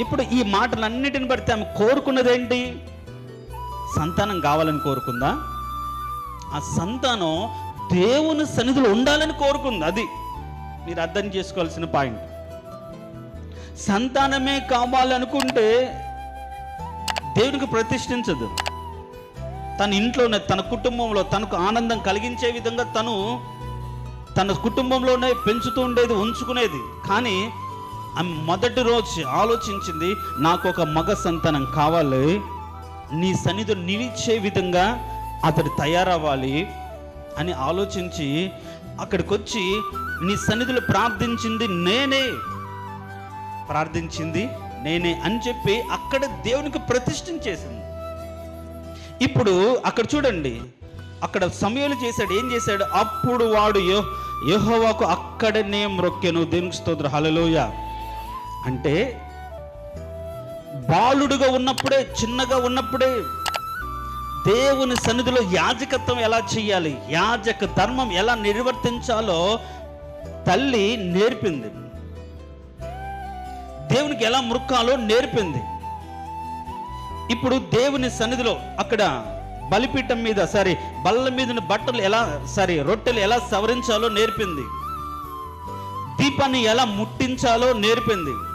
ఇప్పుడు ఈ మాటలన్నిటిని బట్టి ఆమె కోరుకున్నదేంటి? సంతానం కావాలని కోరుకుందా? ఆ సంతానం దేవుని సన్నిధిలో ఉండాలని కోరుకుంది అది. మీరు అర్థం చేసుకోవాల్సిన పాయింట్. సంతానమే కావాలనుకుంటే దేవునికి ప్రతిష్ఠించదు. తన ఇంట్లోనే తన కుటుంబంలో తనకు ఆనందం కలిగించే విధంగా తను తన కుటుంబంలోనే పెంచుతూ ఉండేది ఉంచుకునేది. కానీ ఆమె మొదటి రోజు ఆలోచించింది నాకు ఒక మగ సంతానం కావాలి. నీ సన్నిధి నిలిచే విధంగా అతడు తయారవ్వాలి అని ఆలోచించి అక్కడికి వచ్చి నీ సన్నిధిలో ప్రార్థించింది నేనే. ప్రార్థించింది నేనే అని చెప్పి అక్కడ దేవునికి ప్రతిష్ఠించేసింది ఇప్పుడు అక్కడ చూడండి అక్కడ సమయాలు చేశాడు ఏం చేశాడు? అప్పుడు వాడు యో యహోవాకు అక్కడనే మ్రొక్కెను. దేవునికి స్తోత్ర. హలలోయ అంటే బాలుడుగా ఉన్నప్పుడే చిన్నగా ఉన్నప్పుడే దేవుని సన్నిధిలో యాజకత్వం ఎలా చేయాలి యాజక ధర్మం ఎలా నిర్వర్తించాలో తల్లి నేర్పింది. దేవునికి ఎలా మృక్కాలో నేర్పింది. ఇప్పుడు దేవుని సన్నిధిలో అక్కడ బలిపీఠం మీద సారీ బల్ల మీద బట్టలు ఎలా సారీ రొట్టెలు ఎలా సవరించాలో నేర్పింది. దీపాన్ని ఎలా ముట్టించాలో నేర్పింది.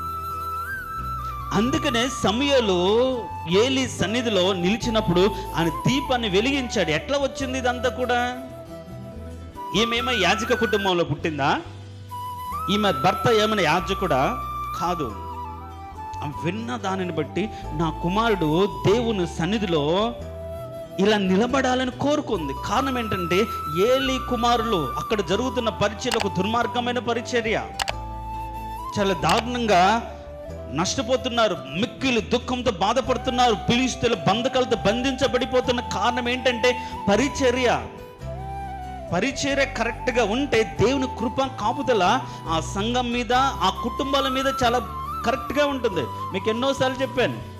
అందుకనే సమయలు ఏలి సన్నిధిలో నిలిచినప్పుడు ఆయన దీపాన్ని వెలిగించాడు. ఎట్లా వచ్చింది ఇదంతా కూడా? ఈమెమో యాజక కుటుంబంలో పుట్టిందా? ఈమె భర్త ఏమైనా యాజకుడా? కాదు. విన్న దానిని బట్టి నా కుమారుడు దేవుని సన్నిధిలో ఇలా నిలబడాలని కోరుకుంది. కారణం ఏంటంటే ఏలి కుమారులు అక్కడ జరుగుతున్న పరిచర్య ఒక దుర్మార్గమైన పరిచర్య. చాలా దారుణంగా నష్టపోతున్నారు మిక్కిలు దుఃఖంతో బాధపడుతున్నారు పిలిస్తులు బంధకాలతో బంధించబడిపోతున్న కారణం ఏంటంటే పరిచర్య. పరిచర్య కరెక్ట్గా ఉంటే దేవుని కృప కాపుదల ఆ సంఘం మీద ఆ కుటుంబాల మీద చాలా కరెక్ట్గా ఉంటుంది. మీకు ఎన్నోసార్లు చెప్పాను